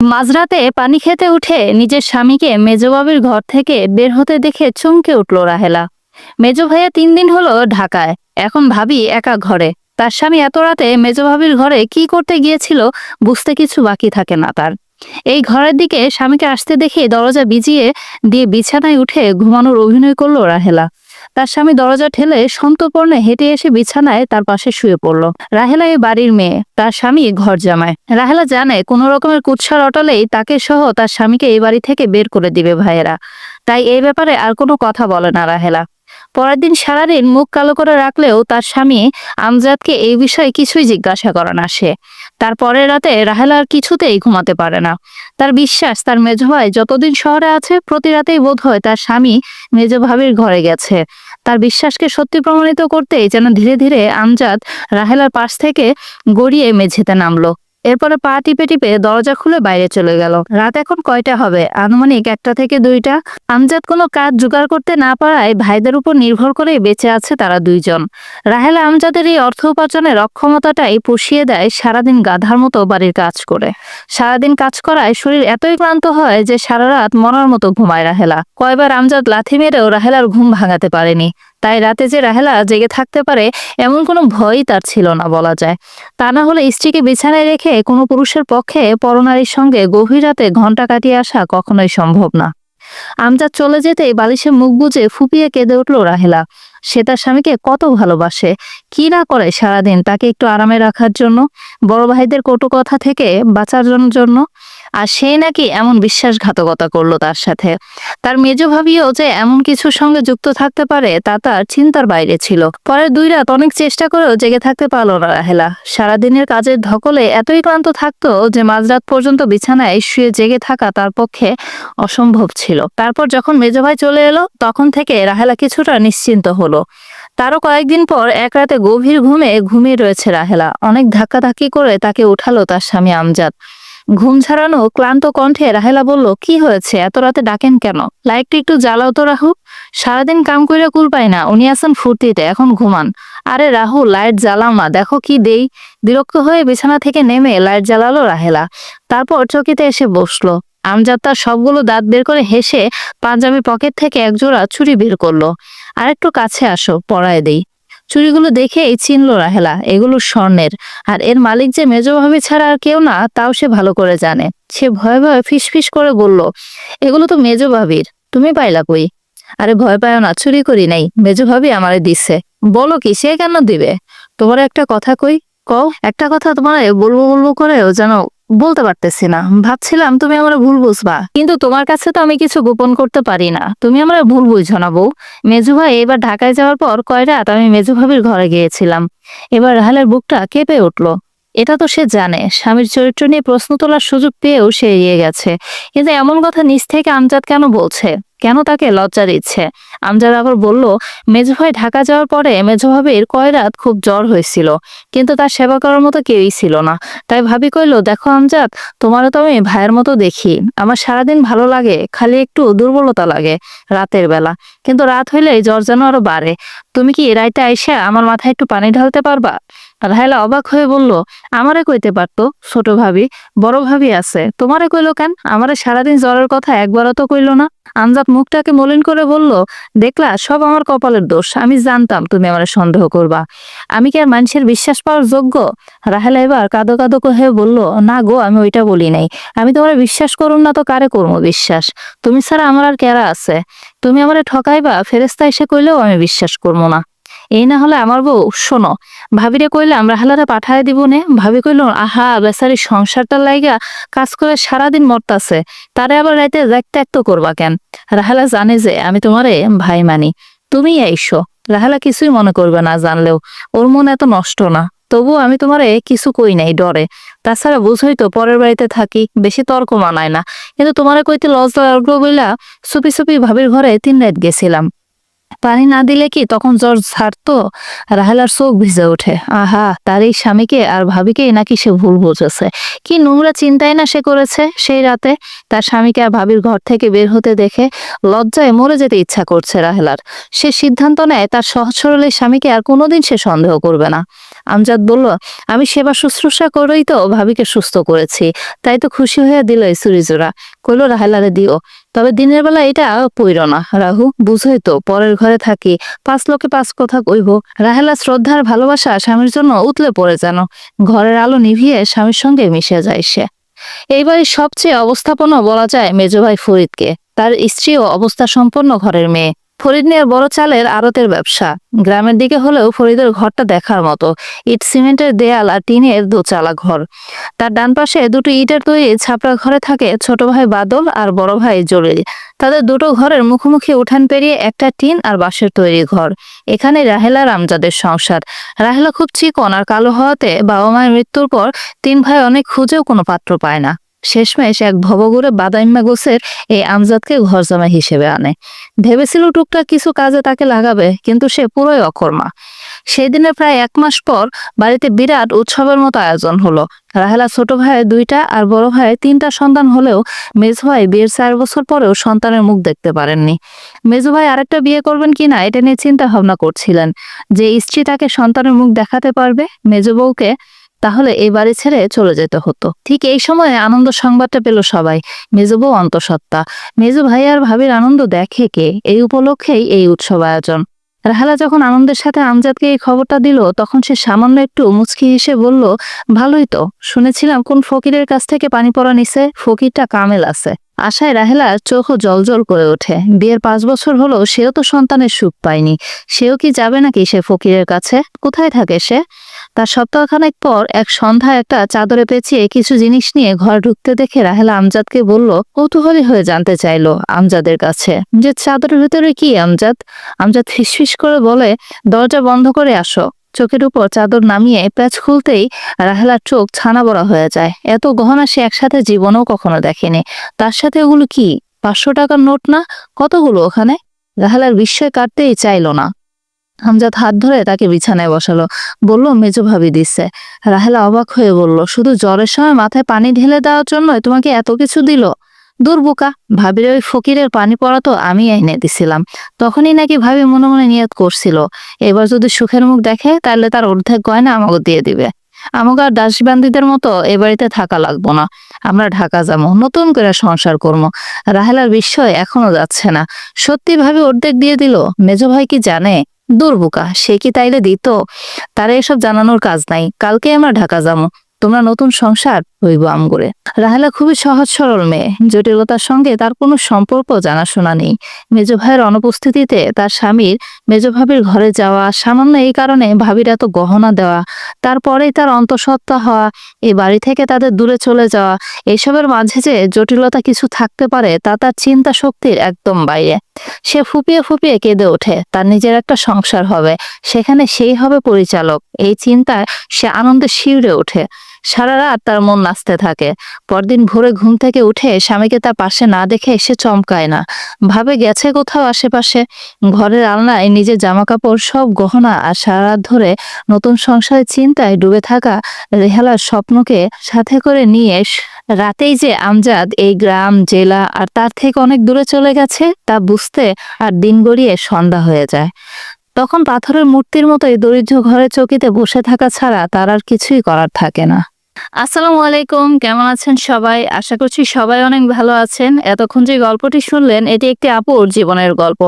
মাঝরাতে পানি খেতে উঠে নিজের স্বামীকে মেজবাবির ঘর থেকে বের হতে দেখে চমকে উঠল রাহেলা। মেজ ভাইয়া তিন দিন হলো ঢাকায়, এখন ভাবি একা ঘরে। তার স্বামী এত রাতে মেজ ভাবির ঘরে কি করতে গিয়েছিল বুঝতে কিছু বাকি থাকে না তার। এই ঘরের দিকে স্বামীকে আসতে দেখে দরজা বিজিয়ে দিয়ে বিছানায় উঠে ঘুমানোর অভিনয় করল রাহেলা। তার স্বামী দরজা ঠেলে সন্তপর্ণে হেঁটে এসে বিছানায় তার পাশে শুয়ে পড়ল। রাহেলা এই বাড়ির মেয়ে, তার স্বামী ঘর জামায়। রাহেলা জানে, কোনো রকমের কুৎসার অটলেই তাকে সহ তার স্বামীকে এই বাড়ি থেকে বের করে দিবে ভাইয়েরা। তাই এই ব্যাপারে আর কোনো কথা বলে না রাহেলা। পরের দিন সারাদিন মুখ কালো করে রাখলেও তার স্বামী আমজাদকে এই বিষয়ে কিছুই জিজ্ঞাসা করে না সে। তার পরের রাতে রাহেলা আর কিছুতেই ঘুমাতে পারে না। তার বিশ্বাস, তার মেজ ভাই যতদিন শহরে আছে, প্রতি রাতেই বোধ হয় তার স্বামী মেজ ভাবির ঘরে গেছে। তার বিশ্বাসকে সত্যি প্রমাণিত করতেই যেন ধীরে ধীরে আমজাদ রাহেলার পাশ থেকে গড়িয়ে মেঝেতে নামলো। এরপরে পা টিপে টিপে দরজা খুলে বাইরে চলে গেল। রাত এখন কয়টা হবে? আনুমানিক একটা থেকে দুইটা। আমজাদ কোনো কাজ জোগাড় করতে না পারায় ভাইদের উপর নির্ভর করে বেঁচে আছে তারা দুইজন। রাহেলা আমজাদের এই অর্থ উপার্জনের অক্ষমতাটাই পুষিয়ে দেয় সারাদিন গাধার মতো বাড়ির কাজ করে। সারাদিন কাজ করায় শরীর এতই ক্লান্ত হয় যে সারা রাত মরার মতো ঘুমায় রাহেলা। কয়বার আমজাদ লাথি মেরেও রাহেলার ঘুম ভাঙাতে পারেনি। তাই রাতে যে রাহেলা জেগে থাকতে পারে, এমন কোনো ভয়ই তার ছিল না বলা যায়। তা না হলে স্ত্রীকে বিছানায় রেখে কোনো পুরুষের পক্ষে পরনারীর সঙ্গে গভীর রাতে ঘণ্টা কাটিয়ে আসা কখনোই সম্ভব না। আমজাদ চলে যেতেই বালিশে মুখ বুজে ফুপিয়ে কেঁদে উঠল রাহেলা। সে তার স্বামীকে কত ভালোবাসে, কি না করে সারাদিন তাকে একটু আরামে রাখার জন্য, বড় ভাইদের কটু কথা থেকে বাঁচার জন্য। আর সে নাকি এমন বিশ্বাসঘাতকতা করল তার সাথে। তার মেজ ভাবিও যে এমন কিছুর সঙ্গে যুক্ত থাকতে পারে, তা তার চিন্তার বাইরে ছিল। পরের দুই রাত অনেক চেষ্টা করেও জেগে থাকতে পারল না রাহেলা। সারাদিনের কাজের ধকলে এতই ক্লান্ত থাকতো যে মাঝরাত পর্যন্ত বিছানায় শুয়ে জেগে থাকা তার পক্ষে অসম্ভব ছিল। তারপর যখন মেজ ভাই চলে এলো, তখন থেকে রাহেলা কিছুটা নিশ্চিন্ত হলো। তারও কয়েকদিন পর এক রাতে গভীর ঘুমে ঘুমিয়ে রয়েছে রাহেলা। অনেক ধাক্কাধাক্কি করে তাকে উঠালো তার স্বামী আমজাদ। ঘুম ছাড়ানো ক্লান্ত কণ্ঠে রাহেলা বলল, কি হয়েছে? এত রাতে ডাকেন কেন? লাইটটা একটু জ্বালাও তো রাহু সারাদিন কাম কইরা কুল পাই না। উনি আছেন ফুর্তিতে, এখন ঘুমান। আরে রাহু লাইট জ্বালাও না। দেখো কি দেই। বিরক্ত হয়ে বিছানা থেকে নেমে লাইট জ্বালালো রাহেলা। তারপর চকিতে এসে বসল। আমজাদ তার সবগুলো দাঁত বের করে হেসে পাঞ্জাবি পকেট থেকে একজোড়া ছুরি বের করল। আর একটু কাছে আসো, পড়ায় দেই। চুরিগুলো দেখেই চিনলো রাহেলা, এগুলো স্বর্ণের। আর এর মালিক যে মেজভাবে ছাড়া আর কেউ না, তাও সে ভালো করে জানে। সে ভয়ে ভয়ে ফিসফিস করে বলল, এগুলো তো মেজ ভাবির, তুমি পাইলা কই? আরে ভয় পায় না, চুরি করি নাই, মেজ ভাবি আমারে দিচ্ছে বলো কি, সে কেন দিবে? তোমার একটা কথা কই, কও। একটা কথা তোমার বলব বলব করেও যেন বলতে পারতেছি না। ভাবছিলাম তুমি আমার ভুল বুঝবা, কিন্তু তোমার কাছে তো আমি কিছু গোপন করতে পারি না। তুমি আমার ভুল বুঝো না বউ। মেজু ভাই, এবার ঢাকায় যাওয়ার পর কয় রাত আমি মেজু ভাবির ঘরে গিয়েছিলাম। এবার রাহালের বুকটা কেঁপে উঠল। এটা তো সে জানে, স্বামীর চরিত্র নিয়ে প্রশ্ন তোলার সুযোগ পেয়েও সে এগিয়ে গেছে। কিন্তু এমন কথা নিজ থেকে আমজাদ কেন বলছে? কেন তাকে লজ্জা দিচ্ছে? আমজাদ আবার বলল, মেজু ভাই ঢাকা যাওয়ার পরে মেজু ভাবির কয় রাত খুব জ্বর হয়েছিল, কিন্তু তার সেবা করার মতো কেউই ছিল না। তাই ভাবি কইলো, দেখো আমজাদ, তোমারও তো আমি ভাইয়ের মতো দেখি। আমার সারাদিন ভালো লাগে, খালি একটু দুর্বলতা লাগে রাতের বেলা। কিন্তু রাত হইলে জ্বর যেন আরও বাড়ে। তুমি কি রাইতে আইসা আমার মাথায় একটু পানি ঢালতে পারবা? রাহেলা অবাক হয়ে বলল, আমারে কইতে পারতো, ছোট ভাবি, বড় ভাবি আছে। তোমারে কইলো কেন? আমারে সারাদিন জ্বরের কথা একবারও তো কইলো না। আমজাদ মুখটাকে মলিন করে বলল, দেখলা, সব আমার কপালের দোষ, আমি জানতাম তুমি আমার সন্দেহ করবা। আমি কি আর মানুষের বিশ্বাস পাওয়ার যোগ্য? রাহেলা এবার কাদো কাদো হয়ে বলল, না গো, আমি ওইটা বলি নাই। আমি তোমার বিশ্বাস করুন না তো কারে করব বিশ্বাস? তুমি ছাড়া আমার আর কেরা আছে? তুমি আমারে ঠকাইবা ফেরেস্তা এসে কইলেও আমি বিশ্বাস করব না। এই না হলে আমার বউ, শোনো, ভাবিরে কইলাম রাহালারে পাঠায় দিব নে ভাবি কইল, আহা, বেচারি সংসারটা লাইগা কাজ করে সারাদিন মরতাছে। তারে আবার রাইতে ত্যাগ তো করবা কেন? রাহালা জানে যে আমি তোমারে ভাই মানি। তুমি আইসো। রাহালা কিছুই মনে করবে না জানলেও। ওর মন এত নষ্ট না তবু আমি তোমারে কিছু কই নাই ডরে। তাছাড়া বুঝই তো পরের বাড়িতে থাকি, বেশি তর্ক মানায় না। কিন্তু তোমারে কইতে লজ্জা লাগল বইলা সুপি সুপি ভাবির ঘরে তিন রাত গেছিলাম। পানি না দিলে কি তখন জ্বর ছাড়তো? রাহেলার চোখ ভিজে ওঠে। আহা, তার এই স্বামীকে আর ভাবিকে নাকি সে ভুল বুঝেছে। কি নোংরা চিন্তায় না সে করেছে সেই রাতে? তার স্বামীকে আর ভাবির ঘর থেকে বের হতে দেখে লজ্জায় মরে যেতে ইচ্ছা করছে রাহেলার। সে সিদ্ধান্ত নেয়, তার সহজ সরলের স্বামীকে আর কোনোদিন সে সন্দেহ করবে না। আমজাদ বলল, আমি সেবা শুশ্রূষা করেই তো ভাবিকে সুস্থ করেছি। তাই তো খুশি হয়ে দিল এই সুরিজোরা কইল, রাহেলারে দিও। তবে দিনের বেলা এটা পইর না। রাহু, বুঝই তো, পরের ঘরে থাকি। পাঁচ লোকে পাঁচ কথা কইব। রাহেলা শ্রদ্ধার ভালোবাসা স্বামীর জন্য উতলে পড়ে যেন। ঘরের আলো নিভিয়ে স্বামীর সঙ্গে মিশে যায় সে। এইবারের সবচেয়ে অবস্থাপন্ন বলা যায় মেজভাই ফরিদকে। তার স্ত্রী ও অবস্থা সম্পন্ন ঘরের মেয়ে। ফরিদ নিয়ে বড় চালের আড়তের ব্যবসা। গ্রামের দিকে হলেও ফরিদের ঘরটা দেখার মতো। ইট, সিমেন্টের দেয়াল আর টিনের দোচালা ঘর। তার ডান পাশে দুটো ইটের তৈরি ছাপড়া ঘরে থাকে ছোট ভাই বাদল আর বড় ভাই জলিল। তাদের দুটো ঘরের মুখোমুখি উঠান পেরিয়ে একটা টিন আর বাঁশের তৈরি ঘর। এখানে রাহেলা রামজাদের সংসার। রাহেলা খুব চিকন আর কালো হওয়াতে বাবা মায়ের মৃত্যুর পর তিন ভাই অনেক খুঁজেও কোনো পাত্র পায় না। শেষমেশ এক ভবগুড়ে বাদাইম্মা গোছের এই আমজাদকে ঘর জামাই হিসেবে আনে। ভেবেছিল টুকটাক কিছু কাজে তাকে লাগাবে, কিন্তু সে পুরোই অকর্মা। সেই দিনে প্রায় এক মাস পর বাড়িতে বিরাট উৎসবের মতো আয়োজন হলো। রাহেলা ছোট ভাইয়ের দুইটা আর বড় ভাইয়ের তিনটা সন্তান হলেও মেজো ভাই বিয়ের চার বছর পরেও সন্তানের মুখ দেখতে পারেননি। মেজু ভাই আরেকটা বিয়ে করবেন কিনা এটা নিয়ে চিন্তা ভাবনা করছিলেন। যে স্ত্রী তাকে সন্তানের মুখ দেখাতে পারবে, মেজো বউকে তাহলে এই বাড়ি ছেড়ে চলে যেতে হতো। ঠিক এই সময়ে আনন্দ সংবাদটা পেল সবাই। মেজো বউ অন্তঃসত্ত্বা। মেজু ভাই আর ভাবির আনন্দ দেখে কে? এই উপলক্ষেই এই উৎসব আয়োজন। রাহালা যখন আনন্দের সাথে আমজাদকে এই খবরটা দিল, তখন সে সামান্য একটু মুচকি হেসে বলল, ভালোই তো। শুনেছিলাম কোন ফকিরের কাছ থেকে পানি পড়া নিছে? ফকিরটা কামেল আছে। আশায় রাহেলার চোখও জলজল করে ওঠে। বিয়ের পাঁচ বছর হলো, সেও তো সন্তানের সুখ পায়নি। সেও কি যাবে নাকি সে ফকিরের কাছে? কোথায় থাকে সে? তার সপ্তাহখানেক পর এক সন্ধ্যা একটা চাদরে পেঁচিয়ে কিছু জিনিস নিয়ে ঘর ঢুকতে দেখে রাহেলা আমজাদকে বলল, কৌতূহলী হয়ে জানতে চাইলো আমজাদের কাছে। যে চাদরের ভেতরে কি আমজাদ? আমজাদ ফিসফিস করে বলে, দরজা বন্ধ করে আসো। চোখের উপর চাদর নামিয়ে প্যাচ খুলতেই রাহেলার চোখ ছানা বড়া হয়ে যায়। এত গহনা সে একসাথে জীবনেও কখনো দেখেনি। তার সাথে ওগুলো কি? পাঁচশো টাকার নোট না? কতগুলো ওখানে? রাহেলার বিস্ময় কাটতেই চাইলো না। হামজাদ হাত ধরে তাকে বিছানায় বসালো। বলল, মেজো ভাবি দিচ্ছে রাহেলা অবাক হয়ে বলল, শুধু জ্বরের সময় মাথায় পানি ঢেলে দেওয়ার জন্য তোমাকে এত কিছু দিল? দুর্বোকা ভাবির ওই ফকিরের পানি পড়া তো আমি এনে দিছিলাম। তখনই নাকি ভাবি মনে মনে নিয়ত করছিল, এবার যদি সুখের মুখ দেখে তাহলে তার অর্ধেক গয়না আমাকে দিয়ে দিবে। আমাকে আর দাসবান্দিদের মতো এ বাড়িতে থাকা লাগবো না। আমরা ঢাকা যাব, নতুন করে সংসার করব। রাহেলার বিস্ময় এখনও যাচ্ছে না। সত্যি ভাবে অর্ধেক দিয়ে দিল? মেজো ভাই কি জানে? দুর্বোকা সে কি তাইলে দিত? তারা এসব জানানোর কাজ নাই। কালকে আমরা ঢাকা যাব তোমরা নতুন সংসার হইব আমগরে। রাহেলা খুবই সহজ সরল মেয়ে। জটিলতার সঙ্গে তার কোনো সম্পর্ক, জানাশোনা নেই। মেজ ভাইয়ের অনুপস্থিতিতে তার স্বামীর মেজ ভাবির ঘরে যাওয়া, সামান্য এই কারণে ভাবির এত গহনা দেওয়া, তারপরেই তার অন্তঃসত্ত্বা হওয়া এই বাড়ি থেকে তাদের দূরে চলে যাওয়া, এসবের মাঝে যে জটিলতা কিছু থাকতে পারে, তা তার চিন্তা শক্তির একদম বাইরে। সে ফুপিয়ে ফুপিয়ে কেঁদে ওঠে, তার নিজের একটা সংসার হবে, সেখানে সেই হবে পরিচালক। এই চিন্তায় সে আনন্দে শিউরে ওঠে। সারা রাত তার মন নাচতে থাকে। পরদিন ভোরে ঘুম থেকে উঠে স্বামীকে তার পাশে না দেখে সে চমকায় না। ভাবে গেছে কোথাও আশেপাশে। ঘরের আলনায় নিজের জামা কাপড় সব গহনা আর সারা রাত ধরে নতুন সংসারের চিন্তায় ডুবে থাকা রেহালার স্বপ্নকে সাথে করে নিয়ে রাতেই যে আমজাদ এই গ্রাম, জেলা আর তার থেকে অনেক দূরে চলে গেছে তা বুঝতে আর দিন গড়িয়ে সন্ধ্যা হয়ে যায়। তখন পাথরের মূর্তির মতোই দরিদ্র ঘরে চকিতে বসে থাকা ছাড়া তার আর কিছুই করার থাকে না। আসসালামু আলাইকুম, কেমন আছেন সবাই? আশা করছি সবাই অনেক ভালো আছেন। এতক্ষণ যে গল্পটি শুনলেন, এটি একটি আপুর জীবনের গল্প।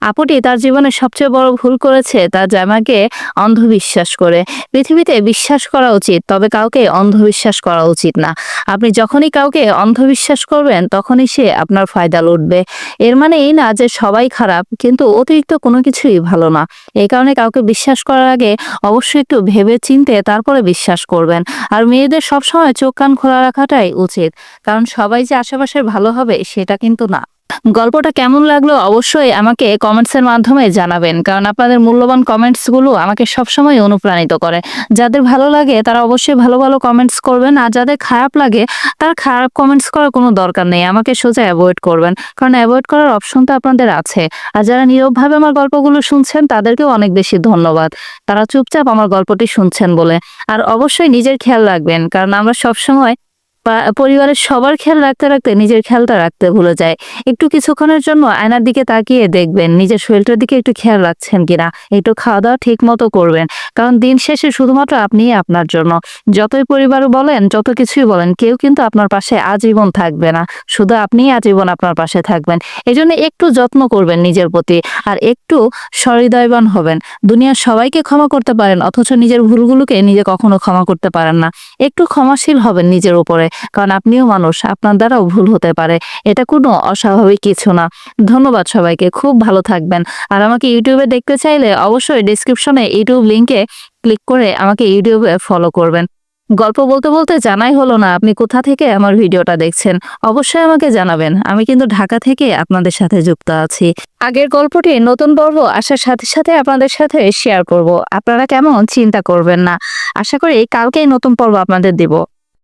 আপুটি তার জীবনে সবচেয়ে বড় ভুল করেছে তার জামাকে অন্ধবিশ্বাস করে। পৃথিবীতে বিশ্বাস করা উচিত, তবে কাউকে অন্ধবিশ্বাস করা উচিত না। আপনি যখনই কাউকে অন্ধবিশ্বাস করবেন, তখনই সে আপনার ফায়দা লুটবে। এর মানে এই না যে সবাই খারাপ, কিন্তু অতিরিক্ত কোনো কিছুই ভালো না। এই কারণে কাউকে বিশ্বাস করার আগে অবশ্যই একটু ভেবে চিনতে তারপরে বিশ্বাস করবেন। আর মেয়েদের সবসময় চোখ কান খোলা রাখাটাই উচিত। কারণ সবাই যে আশেপাশে ভালো হবে, সেটা কিন্তু না। গল্পটা কেমন লাগল অবশ্যই আমাকে কমেন্টসের মাধ্যমে জানাবেন, কারণ আপনাদের মূল্যবান কমেন্টসগুলো আমাকে সবসময় অনুপ্রাণিত করে। যাদের ভালো লাগে তারা অবশ্যই ভালো ভালো কমেন্টস করবেন, আর যাদের খারাপ লাগে তার খারাপ কমেন্টস করার কোনো দরকার নেই, আমাকে সোজা অ্যাভয়েড করবেন, কারণ অ্যাভয়েড করার অপশন তো আপনাদের আছে। আর যারা নীরবভাবে আমার গল্পগুলো শুনছেন তাদেরকেও অনেক বেশি ধন্যবাদ। তারা চুপচাপ আমার গল্পটি শুনছেন বলে। আর অবশ্যই নিজের খেয়াল রাখবেন, কারণ আমরা সবসময় পরিবারের সবার খেয়াল রাখতে রাখতে নিজের খেয়ালটা রাখতে ভুলে যায়। একটু কিছুক্ষণের জন্য আয়নার দিকে তাকিয়ে দেখবেন, নিজের শরীরটার দিকে একটু খেয়াল রাখছেন কিনা। একটু খাওয়া দাওয়া ঠিক মতো করবেন, কারণ দিন শেষে শুধুমাত্র আপনিই আপনার জন্য। যতই পরিবার বলেন, যত কিছুই বলেন, কেউ কিন্তু আপনার পাশে আজীবন থাকবে না। শুধু আপনিই আজীবন আপনার পাশে থাকবেন। এই জন্য একটু যত্ন করবেন নিজের প্রতি, আর একটু সহৃদয়বান হবেন। দুনিয়ার সবাইকে ক্ষমা করতে পারেন, অথচ নিজের ভুলগুলোকে নিজে কখনো ক্ষমা করতে পারেন না। একটু ক্ষমাশীল হবেন নিজের উপরে। কারণ আপনিও মানুষ, আপনার দ্বারাও ভুল হতে পারে। এটা কোনো অস্বাভাবিক কিছু না। ধন্যবাদ সবাইকে, খুব ভালো থাকবেন। আর আমাকে ইউটিউবে দেখতে চাইলে অবশ্যই ডিসক্রিপশনে ইউটিউব লিংকে ক্লিক করে আমাকে ইউটিউবে ফলো করবেন। গল্প বলতে বলতে জানাই হলো না, আপনি কোথা থেকে আমার ভিডিওটা দেখছেন? অবশ্যই আমাকে জানাবেন। আমি কিন্তু ঢাকা থেকে আপনাদের সাথে যুক্ত আছি। আগের গল্পটি নতুন পর্ব আসার সাথে সাথে আপনাদের সাথে শেয়ার করব। আপনারা কেমন? চিন্তা করবেন না। আশা করি কালকেই নতুন পর্ব আপনাদের দিব।